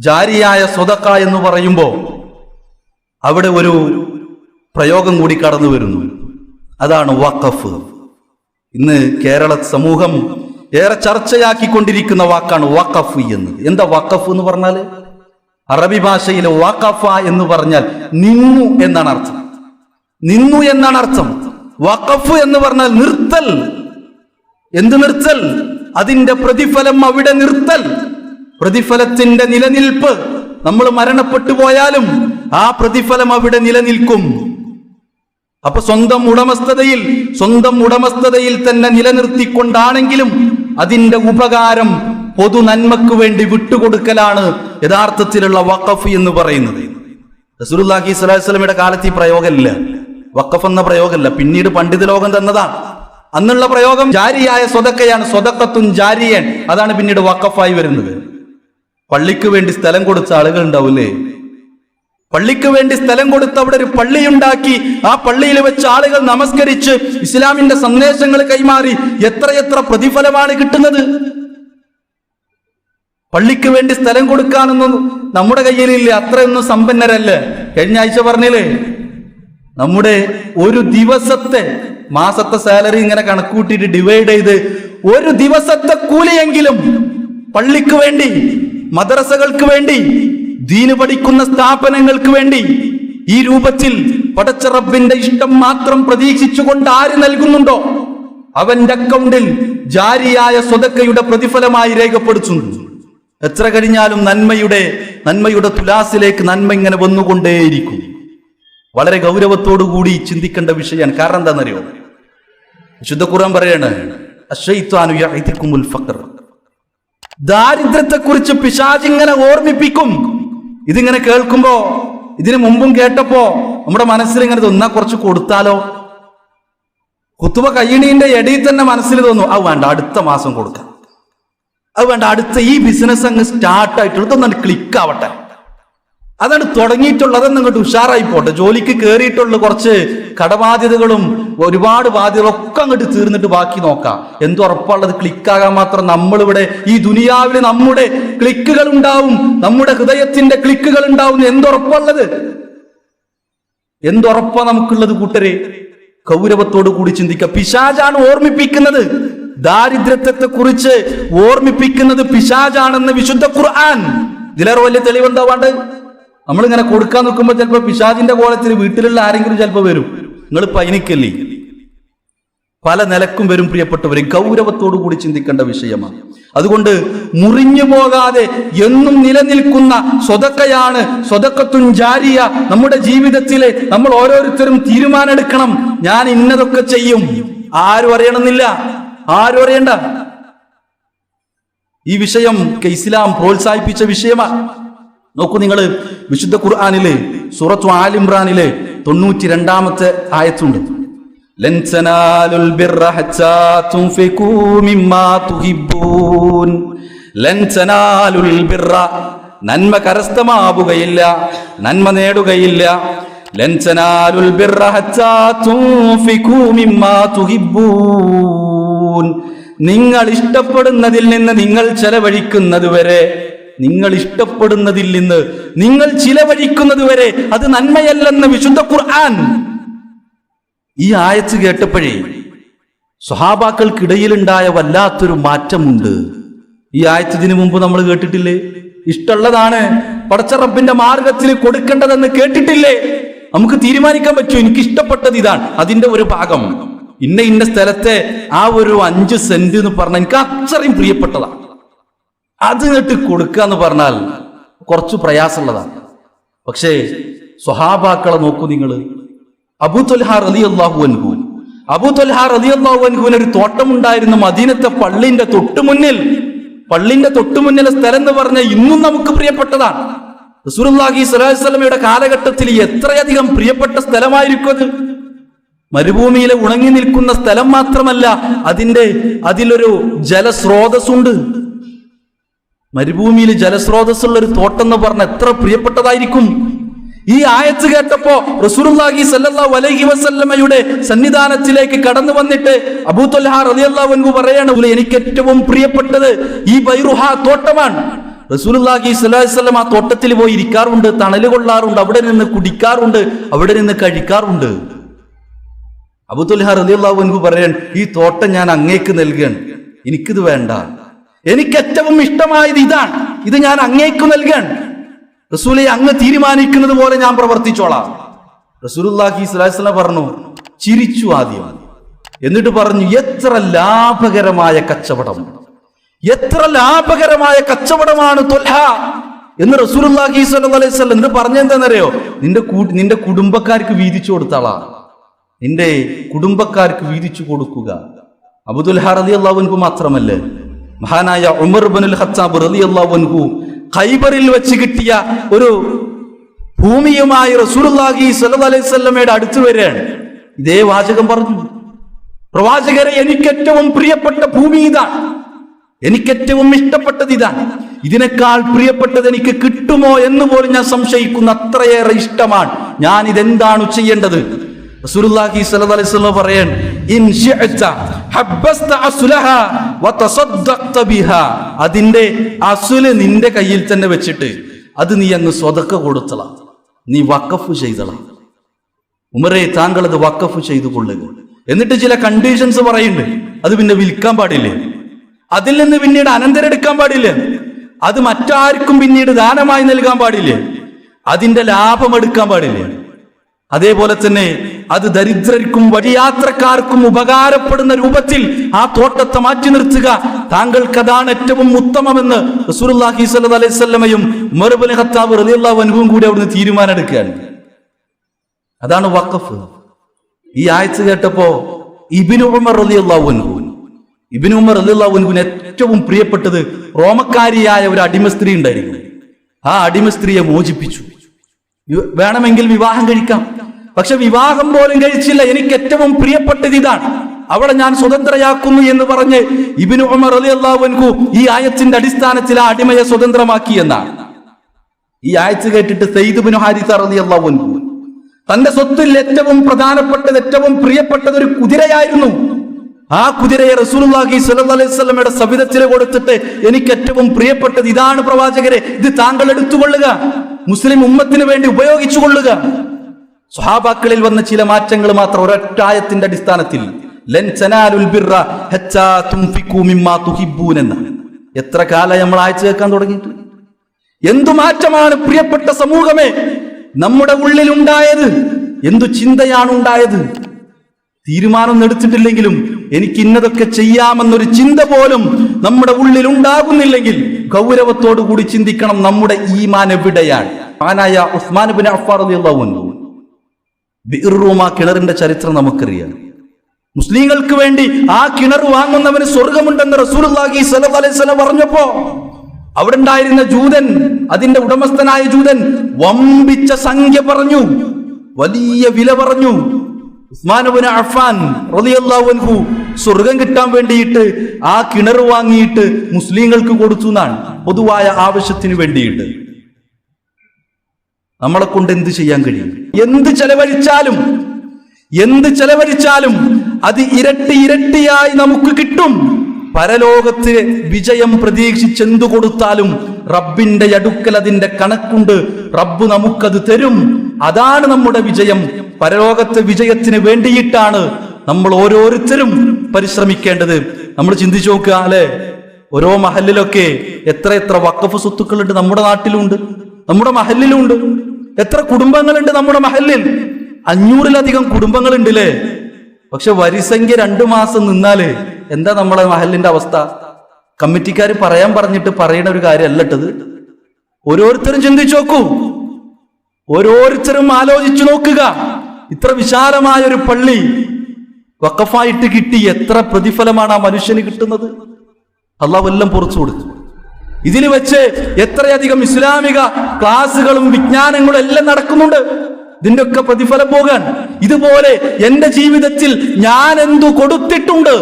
ജാരിയായ സ്വതക്ക എന്ന് പറയുമ്പോൾ അവിടെ ഒരു പ്രയോഗം കൂടി കടന്നു വരുന്നു. അതാണ് വഖഫ്. ഇന്ന് കേരള സമൂഹം ഏറെ ചർച്ചയാക്കിക്കൊണ്ടിരിക്കുന്ന വാക്കാണ് വഖഫ് എന്ന്. എന്താ വഖഫ് എന്ന് പറഞ്ഞാൽ അറബി ഭാഷയിലെ വാക്കഫ എന്ന് പറഞ്ഞാൽ നിന്നു എന്നാണ് അർത്ഥം. നിന്നു എന്നാണ് അർത്ഥം. വഖഫ് എന്ന് പറഞ്ഞാൽ നിർത്തൽ. എന്ത് നിർത്തൽ? അതിന്റെ പ്രതിഫലം അവിടെ നിർത്തൽ. പ്രതിഫലത്തിന്റെ നിലനിൽപ്പ്. നമ്മൾ മരണപ്പെട്ടു പോയാലും ആ പ്രതിഫലം അവിടെ നിലനിൽക്കും. അപ്പൊ സ്വന്തം ഉടമസ്ഥതയിൽ സ്വന്തം ഉടമസ്ഥതയിൽ തന്നെ നിലനിർത്തിക്കൊണ്ടാണെങ്കിലും അതിന്റെ ഉപകാരം പൊതു നന്മക്ക് വേണ്ടി വിട്ടുകൊടുക്കലാണ് യഥാർത്ഥത്തിലുള്ള വഖഫ് എന്ന് പറയുന്നത്. റസൂലുള്ളാഹി സ്വലാസ്ലമിയുടെ കാലത്ത് ഈ പ്രയോഗമില്ല. വഖഫ് എന്ന പ്രയോഗമല്ല. പിന്നീട് പണ്ഡിത ലോകം തന്നതാണ്. അന്നുള്ള പ്രയോഗം ജാരിയായ സ്വതക്കയാണ്. സ്വതക്കത്തും ജാരിയൻ. അതാണ് പിന്നീട് വഖഫായി വരുന്നത്. പള്ളിക്ക് വേണ്ടി സ്ഥലം കൊടുത്ത ആളുകൾ ഉണ്ടാവില്ലേ പള്ളിക്ക് വേണ്ടി സ്ഥലം കൊടുത്ത് അവിടെ ഒരു പള്ളിയുണ്ടാക്കി ആ പള്ളിയിൽ വെച്ച് ആളുകൾ നമസ്കരിച്ച് ഇസ്ലാമിന്റെ സന്ദേശങ്ങൾ കൈമാറി എത്രയെത്ര പ്രതിഫലമാണ് കിട്ടുന്നത്? പള്ളിക്ക് വേണ്ടി സ്ഥലം കൊടുക്കാനൊന്നും നമ്മുടെ കയ്യിലില്ല അത്രയൊന്നും സമ്പന്നരല്ല. കഴിഞ്ഞ ആഴ്ച പറഞ്ഞില്ലേ? നമ്മുടെ ഒരു ദിവസത്തെ മാസത്തെ സാലറി ഇങ്ങനെ കണക്കൂട്ടിയിട്ട് ഡിവൈഡ് ചെയ്ത് ഒരു ദിവസത്തെ കൂലിയെങ്കിലും പള്ളിക്ക് വേണ്ടി മദ്രസകൾക്ക് വേണ്ടി ദീന് പഠിക്കുന്ന സ്ഥാപനങ്ങൾക്ക് വേണ്ടി ഈ രൂപത്തിൽ പടച്ച റബ്ബിന്റെ ഇഷ്ടം മാത്രം പ്രതീക്ഷിച്ചുകൊണ്ട് ആര് നൽകുന്നുണ്ടോ? അവന്റെ അക്കൗണ്ടിൽ ജാരിയായ സ്വതക്കയുടെ പ്രതിഫലമായി രേഖപ്പെടുത്തുന്നു എത്ര കഴിഞ്ഞാലും നന്മയുടെ നന്മയുടെ തുലാസിലേക്ക് നന്മ ഇങ്ങനെ വന്നുകൊണ്ടേയിരിക്കും. വളരെ ഗൗരവത്തോടു കൂടി ചിന്തിക്കേണ്ട വിഷയമാണ്. കാരണം എന്താണെന്നറിയോ? വിശുദ്ധ ഖുർആൻ പറയാണ് അശ്വൈത്വാനു ഫഖർ. ദാരിദ്ര്യത്തെക്കുറിച്ച് പിശാചിങ്ങനെ ഓർമ്മിപ്പിക്കും. ഇതിങ്ങനെ കേൾക്കുമ്പോ ഇതിനു മുമ്പും കേട്ടപ്പോ നമ്മുടെ മനസ്സിൽ ഇങ്ങനെ തോന്നാ കുറച്ച് കൊടുത്താലോ? കുത്തുവ കയ്യണീന്റെ ഇടയിൽ തന്നെ മനസ്സിൽ തോന്നും അത് വേണ്ട അടുത്ത മാസം കൊടുക്കാം. അത് വേണ്ട അടുത്ത ഈ ബിസിനസ് അങ്ങ് സ്റ്റാർട്ടായിട്ടുള്ളത് ഒന്ന് ക്ലിക്ക് ആവട്ടെ. അതാണ് തുടങ്ങിയിട്ടുള്ളത് അങ്ങോട്ട് ഉഷാറായി പോട്ടെ. ജോലിക്ക് കയറിയിട്ടുള്ള കുറച്ച് കടബാധ്യതകളും ഒരുപാട് ബാധ്യതകളൊക്കെ അങ്ങോട്ട് തീർന്നിട്ട് ബാക്കി നോക്കാം. എന്തുറപ്പുള്ളത് ക്ലിക്കാകാൻ മാത്രം നമ്മളിവിടെ ഈ ദുനിയാവിൽ നമ്മുടെ ക്ലിക്കുകൾ ഉണ്ടാവും നമ്മുടെ ഹൃദയത്തിന്റെ ക്ലിക്കുകൾ ഉണ്ടാവും. എന്തുറപ്പുള്ളത് എന്തുറപ്പാ നമുക്കുള്ളത് കൂട്ടരെ? കൗരവത്തോട് കൂടി ചിന്തിക്കുക പിശാജാണ് ഓർമ്മിപ്പിക്കുന്നത്. ദാരിദ്ര്യത്തെ കുറിച്ച് ഓർമ്മിപ്പിക്കുന്നത് പിശാജാണെന്ന് വിശുദ്ധ ഖുർആൻ. ഇതിലേറെ വലിയ തെളിവുണ്ടാവാണ്ട് നമ്മളിങ്ങനെ കൊടുക്കാൻ നിൽക്കുമ്പോൾ ചിലപ്പോൾ പിശാജിന്റെ കോലത്തിൽ വീട്ടിലുള്ള ആരെങ്കിലും ചിലപ്പോൾ വരും. നിങ്ങൾ പൈനിക്കല്ലേ പല നിലക്കും വരും പ്രിയപ്പെട്ടവരെ ഗൗരവത്തോടു കൂടി ചിന്തിക്കേണ്ട വിഷയമാണ്. അതുകൊണ്ട് മുറിഞ്ഞു പോകാതെ എന്നും നിലനിൽക്കുന്ന സ്വതക്കയാണ് സ്വതക്കത്തും ജാരിയ. നമ്മുടെ ജീവിതത്തിലെ നമ്മൾ ഓരോരുത്തരും തീരുമാനമെടുക്കണം. ഞാൻ ഇന്നതൊക്കെ ചെയ്യും. ആരും അറിയണമെന്നില്ല. ആരും അറിയണ്ട. ഈ വിഷയം ഇസ്ലാം പ്രോത്സാഹിപ്പിച്ച വിഷയമാണ് നോക്കൂ നിങ്ങൾ വിശുദ്ധ ഖുർആാനിലെ സൂറത്തു ആലിംറാനിലെ തൊണ്ണൂറ്റി രണ്ടാമത്തെ ആയത്തുണ്ട്. നന്മ കരസ്ഥമാവുകയില്ല നന്മ നേടുകയില്ല. നിങ്ങൾ ഇഷ്ടപ്പെടുന്നതിൽ നിന്ന് നിങ്ങൾ ചെലവഴിക്കുന്നത് വരെ നിങ്ങൾ ഇഷ്ടപ്പെടുന്നതിൽ നിന്ന് നിങ്ങൾ ചിലവഴിക്കുന്നത് വരെ അത് നന്മയല്ലെന്ന് വിശുദ്ധ ഖുർആൻ ഈ ആയത്ത് കേട്ടപ്പോഴേ സ്വഹാബാക്കൾക്കിടയിലുണ്ടായ വല്ലാത്തൊരു മാറ്റമുണ്ട്. ഈ ആയത്തിന് മുമ്പ് നമ്മൾ കേട്ടിട്ടില്ലേ? ഇഷ്ടമുള്ളതാണ് പടച്ച റബ്ബിന്റെ മാർഗത്തിൽ കൊടുക്കേണ്ടതെന്ന് കേട്ടിട്ടില്ലേ? നമുക്ക് തീരുമാനിക്കാൻ പറ്റും എനിക്ക് ഇഷ്ടപ്പെട്ടത് ഇതാണ്. അതിന്റെ ഒരു ഭാഗം. ഇന്ന ഇന്ന സ്ഥലത്തെ ആ ഒരു അഞ്ച് സെന്റ് എന്ന് പറഞ്ഞാൽ എനിക്ക് അത്രയും പ്രിയപ്പെട്ടതാണ്. അത് ഇങ്ങോട്ട് കൊടുക്കുക എന്ന് പറഞ്ഞാൽ കുറച്ച് പ്രയാസമുള്ളതാണ്. പക്ഷേ സ്വഹാബാക്കളെ നോക്കൂ നിങ്ങൾ അബു തൊൽഹാ റലി അള്ളാഹു അൻഹു. അബു തൊൽഹാ റലി അള്ളാഹു അൻഹുവിന് ഒരു തോട്ടമുണ്ടായിരുന്നു മദീനത്തെ പള്ളിന്റെ തൊട്ടുമുന്നിൽ പള്ളിന്റെ തൊട്ടുമുന്നിലെ സ്ഥലം എന്ന് പറഞ്ഞാൽ ഇന്നും നമുക്ക് പ്രിയപ്പെട്ടതാണ്. അലൈഹി വസല്ലമയുടെ കാലഘട്ടത്തിൽ എത്രയധികം പ്രിയപ്പെട്ട സ്ഥലമായിരിക്കും അത്. മരുഭൂമിയിലെ ഉണങ്ങി നിൽക്കുന്ന സ്ഥലം മാത്രമല്ല അതിന്റെ അതിലൊരു ജലസ്രോതസ്സുണ്ട്. മരുഭൂമിയിൽ ജലസ്രോതസ്സുള്ള ഒരു തോട്ടം എന്ന് പറഞ്ഞ എത്ര പ്രിയപ്പെട്ടതായിരിക്കും. ഈ ആയത്ത് കേട്ടപ്പോ റസൂർലാഹി സല്ലാ വലൈഹി വസല്ലമയുടെ സന്നിധാനത്തിലേക്ക് കടന്നു വന്നിട്ട് അബൂ തൊൽഹ റളിയല്ലാഹു അൻഹു പറയാണ് എനിക്ക് ഏറ്റവും പ്രിയപ്പെട്ടത് ഈ ബൈറുഹ തോട്ടമാണ്. അലൈഹി വസല്ലം ആ തോട്ടത്തിൽ പോയി ഇരിക്കാറുണ്ട് തണൽ കൊള്ളാറുണ്ട് അവിടെ നിന്ന് കുടിക്കാറുണ്ട് അവിടെ നിന്ന് കഴിക്കാറുണ്ട്. അബുത്തുൽഹ റളിയല്ലാഹു അൻഹു പറയാൻ ഈ തോട്ടം ഞാൻ അങ്ങേക്ക് നൽകുകയാണ് എനിക്കിത് വേണ്ട. എനിക്ക് ഏറ്റവും ഇഷ്ടമായത് ഇതാണ്. ഇത് ഞാൻ അങ്ങേക്ക് നൽകണം റസൂലെ അങ്ങ് തീരുമാനിക്കുന്നത് പോലെ ഞാൻ പ്രവർത്തിച്ചോളാം. റസൂലുള്ളാഹി സ്വലാസ്ല പറഞ്ഞു ചിരിച്ചു ആദ്യം. എന്നിട്ട് പറഞ്ഞു എത്ര ലാഭകരമായ കച്ചവടം. എത്ര ലാഭകരമായ കച്ചവടമാണ് തൊൽഹ. എന്ന് റസൂലുള്ളാഹി സ്വല്ലല്ലാഹി അലൈഹി വസല്ലം എന്നിട്ട് പറഞ്ഞെന്താണെന്നറിയോ നിന്റെ നിന്റെ കുടുംബക്കാർക്ക് വീതിച്ചു കൊടുത്താളാ. നിന്റെ കുടുംബക്കാർക്ക് വീതിച്ചു കൊടുക്കുക. അബുദുൽ റളിയല്ലാഹു മാത്രമല്ല മഹാനായ ഉമർ ബനുൽ ഖത്താബ് റളിയല്ലാഹു അൻഹു ഖൈബറിൽ വെച്ച് കിട്ടിയ ഒരു ഭൂമിയുമായി റസൂലുള്ളാഹി സ്വല്ലല്ലാഹി അലൈഹി വസല്ലമയുടെ അടുത്ത് വരികയാണ് ഇതേ വാചകം പറഞ്ഞു. പ്രവാചകരെ എനിക്കേറ്റവും പ്രിയപ്പെട്ട ഭൂമി ഇതാണ്. എനിക്കേറ്റവും ഇഷ്ടപ്പെട്ടത് ഇതാണ്. ഇതിനേക്കാൾ പ്രിയപ്പെട്ടത് എനിക്ക് കിട്ടുമോ എന്ന് പോലും ഞാൻ സംശയിക്കുന്ന അത്രയേറെ ഇഷ്ടമാണ്. ഞാൻ ഇതെന്താണ് ചെയ്യേണ്ടത്? റസൂലുള്ളാഹി സ്വല്ലല്ലാഹി അലൈഹി പറയാൻ ഇൻ അതിന്റെ അസുൽ നിന്റെ കയ്യിൽ തന്നെ വെച്ചിട്ട് അത് നീ അങ്ങ് സ്വതക്ക കൊടുത്തള. നീ വക്കഫ് ചെയ്തള. ഉമറെ താങ്കൾ അത് വക്കഫ് ചെയ്തു കൊള്ളുക. എന്നിട്ട് ചില കണ്ടീഷൻസ് പറയുന്നുണ്ട് അത് പിന്നെ വിൽക്കാൻ പാടില്ലേ? അതിൽ നിന്ന് പിന്നീട് അനന്തരെടുക്കാൻ പാടില്ലേ. അത് മറ്റാർക്കും പിന്നീട് ദാനമായി നൽകാൻ പാടില്ലേ. അതിന്റെ ലാഭം എടുക്കാൻ പാടില്ലേ. അതേപോലെ തന്നെ അത് ദരിദ്രർക്കും വഴിയാത്രക്കാർക്കും ഉപകാരപ്പെടുന്ന രൂപത്തിൽ ആ തോട്ടത്തെ മാറ്റി നിർത്തുക. താങ്കൾക്ക് അതാണ് ഏറ്റവും ഉത്തമമെന്ന് ഉമർ ഇബ്നു ഖത്താബ് റളിയല്ലാഹു അൻഹുവും കൂടി അവിടുന്ന് തീരുമാനം എടുക്കുകയാണ് അതാണ് വഖഫ്. ഈ ആഴ്ച കേട്ടപ്പോ ഇബിനു ഉമർ റളിയല്ലാഹു അൻഹു ഇബിനു ഉമർ റളിയല്ലാഹു അൻഹുവിന് ഏറ്റവും പ്രിയപ്പെട്ടത് റോമക്കാരിയായ ഒരു അടിമ സ്ത്രീ ഉണ്ടായിരുന്നു. ആ അടിമ സ്ത്രീയെ മോചിപ്പിച്ചു. വേണമെങ്കിൽ വിവാഹം കഴിക്കാം. പക്ഷെ വിവാഹം പോലും കഴിച്ചില്ല. എനിക്ക് ഏറ്റവും പ്രിയപ്പെട്ടത് ഇതാണ്. അവിടെ ഞാൻ സ്വതന്ത്രയാക്കുന്നു എന്ന് പറഞ്ഞ് ഇബിനു ഉമർ അലി അള്ളാഹുൻകു ഈ ആയത്തിന്റെ അടിസ്ഥാനത്തിൽ ആ അടിമയെ സ്വതന്ത്രമാക്കി എന്നാണ്. ഈ ആയത്ത് കേട്ടിട്ട് സെയ്ദുബിനു ഹാരിസ അലി അള്ളാഹുൻകു തന്റെ സ്വത്തിൽ ഏറ്റവും പ്രധാനപ്പെട്ടത് ഏറ്റവും പ്രിയപ്പെട്ടത് ഒരു കുതിരയായിരുന്നു. ആ കുതിരയെ റസൂലുള്ളാഹി സ്വല്ലല്ലാഹി അലൈഹി വസല്ലമയുടെ സവിധത്തിൽ കൊടുത്തിട്ട് എനിക്ക് ഏറ്റവും പ്രിയപ്പെട്ടത് ഇതാണ് പ്രവാചകരെ. ഇത് താങ്കൾ എടുത്തുകൊള്ളുക. മുസ്ലിം ഉമ്മത്തിന് വേണ്ടി ഉപയോഗിച്ചു കൊള്ളുക സ്വഹാബാക്കളിൽ വന്ന ചില മാറ്റങ്ങൾ മാത്രം ഒരൊറ്റായത്തിന്റെ അടിസ്ഥാനത്തിൽ. എത്ര കാലം നമ്മൾ ആഴ്ച കേൾക്കാൻ തുടങ്ങിയിട്ട് എന്തു മാറ്റമാണ് പ്രിയപ്പെട്ട സമൂഹമേ? നമ്മുടെ ഉള്ളിൽ ഉണ്ടായത് എന്തു ചിന്തയാണ് ഉണ്ടായത്? തീരുമാനം എടുത്തിട്ടില്ലെങ്കിലും എനിക്ക് ഇന്നതൊക്കെ ചെയ്യാമെന്നൊരു ചിന്ത പോലും നമ്മുടെ ഉള്ളിൽ ഉണ്ടാകുന്നില്ലെങ്കിൽ ഗൗരവത്തോടു കൂടി ചിന്തിക്കണം നമ്മുടെ ഈമാൻ എവിടെയാണ്. ആനായ ഉസ്മാൻ ബിൻ അഫ്ഫാർ റളിയല്ലാഹു ബിർറൂമ കിണറിന്റെ ചരിത്രം നമുക്കറിയാം. മുസ്ലിങ്ങൾക്ക് വേണ്ടി ആ കിണർ വാങ്ങുന്നവന് സ്വർഗമുണ്ടെന്ന് അലൈഹി വസല്ലം പറഞ്ഞപ്പോ അവിടെ ഉണ്ടായിരുന്ന ജൂതൻ അതിന്റെ ഉടമസ്ഥനായ ജൂതൻ വമ്പിച്ച സംഖ്യ പറഞ്ഞു വലിയ വില പറഞ്ഞു. ഉസ്മാനുബിന് സ്വർഗം കിട്ടാൻ വേണ്ടിയിട്ട് ആ കിണർ വാങ്ങിയിട്ട് മുസ്ലിങ്ങൾക്ക് കൊടുത്തു എന്നാണ് പൊതുവായ ആവശ്യത്തിന് വേണ്ടിയിട്ട്. നമ്മളെ കൊണ്ട് എന്ത് ചെയ്യാൻ കഴിയും? എന്ത് ചെലവഴിച്ചാലും എന്ത് ചെലവഴിച്ചാലും അത് ഇരട്ടി ഇരട്ടിയായി നമുക്ക് കിട്ടും. പരലോകത്ത് വിജയം പ്രതീക്ഷിച്ചെന്തു കൊടുത്താലും റബ്ബിന്റെ അടുക്കൽ അതിന്റെ കണക്കുണ്ട്. റബ്ബ് നമുക്കത് തരും. അതാണ് നമ്മുടെ വിജയം. പരലോകത്തെ വിജയത്തിന് വേണ്ടിയിട്ടാണ് നമ്മൾ ഓരോരുത്തരും പരിശ്രമിക്കേണ്ടത്. നമ്മൾ ചിന്തിച്ചു നോക്കുക അല്ലെ? ഓരോ മഹലിലൊക്കെ എത്ര എത്ര വക്കഫ് സ്വത്തുക്കളുണ്ട് നമ്മുടെ നാട്ടിലുണ്ട്. നമ്മുടെ മഹലിലുണ്ട്. എത്ര കുടുംബങ്ങളുണ്ട് നമ്മുടെ മഹലിൽ അഞ്ഞൂറിലധികം കുടുംബങ്ങളുണ്ട് അല്ലേ പക്ഷെ വരിസംഖ്യ രണ്ടു മാസം നിന്നാൽ എന്താ നമ്മളെ മഹലിന്റെ അവസ്ഥ? കമ്മിറ്റിക്കാർ പറയാൻ പറഞ്ഞിട്ട് പറയണ ഒരു കാര്യമല്ല ഇട്ടത് ഓരോരുത്തരും ചിന്തിച്ചു നോക്കൂ. ഓരോരുത്തരും ആലോചിച്ചു നോക്കുക. ഇത്ര വിശാലമായ ഒരു പള്ളി വക്കഫായിട്ട് കിട്ടി എത്ര പ്രതിഫലമാണ് ആ മനുഷ്യന് കിട്ടുന്നത്? അള്ളാഹ് എല്ലാം പുറത്തു കൊടുത്തു ഇതിൽ വെച്ച് എത്രയധികം ഇസ്ലാമിക ക്ലാസ്സുകളും വിജ്ഞാനങ്ങളും എല്ലാം നടക്കുന്നുണ്ട്. ഇതിന്റെ ഒക്കെ പ്രതിഫലം പോകാൻ. ഇതുപോലെ എന്റെ ജീവിതത്തിൽ ഞാൻ എന്തു കൊടുത്തിട്ടുണ്ട്?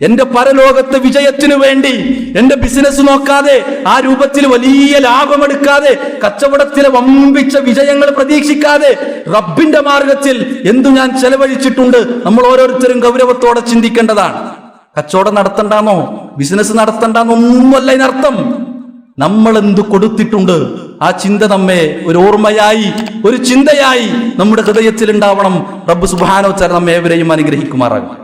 എന്റെ പരലോകത്തെ വിജയത്തിനു വേണ്ടി എന്റെ ബിസിനസ് നോക്കാതെ ആ രൂപത്തിൽ വലിയ ലാഭമെടുക്കാതെ കച്ചവടത്തിലെ വമ്പിച്ച വിജയങ്ങൾ പ്രതീക്ഷിക്കാതെ റബ്ബിന്റെ മാർഗത്തിൽ എന്തു ഞാൻ ചെലവഴിച്ചിട്ടുണ്ട്? നമ്മൾ ഓരോരുത്തരും ഗൗരവത്തോടെ ചിന്തിക്കേണ്ടതാണ്. കച്ചവടം നടത്തണ്ടെന്നോ? ബിസിനസ് നടത്തണ്ടെന്നോ? ഒന്നുമല്ല ഇതിനർത്ഥം നമ്മൾ എന്ത് കൊടുത്തിട്ടുണ്ട്? ആ ചിന്ത നമ്മെ ഒരു ഓർമ്മയായി ഒരു ചിന്തയായി നമ്മുടെ ഹൃദയത്തിൽ ഉണ്ടാവണം റബ്ബ് സുബാനോ നമ്മെ ഏവരെയും അനുഗ്രഹിക്കുമാറാകും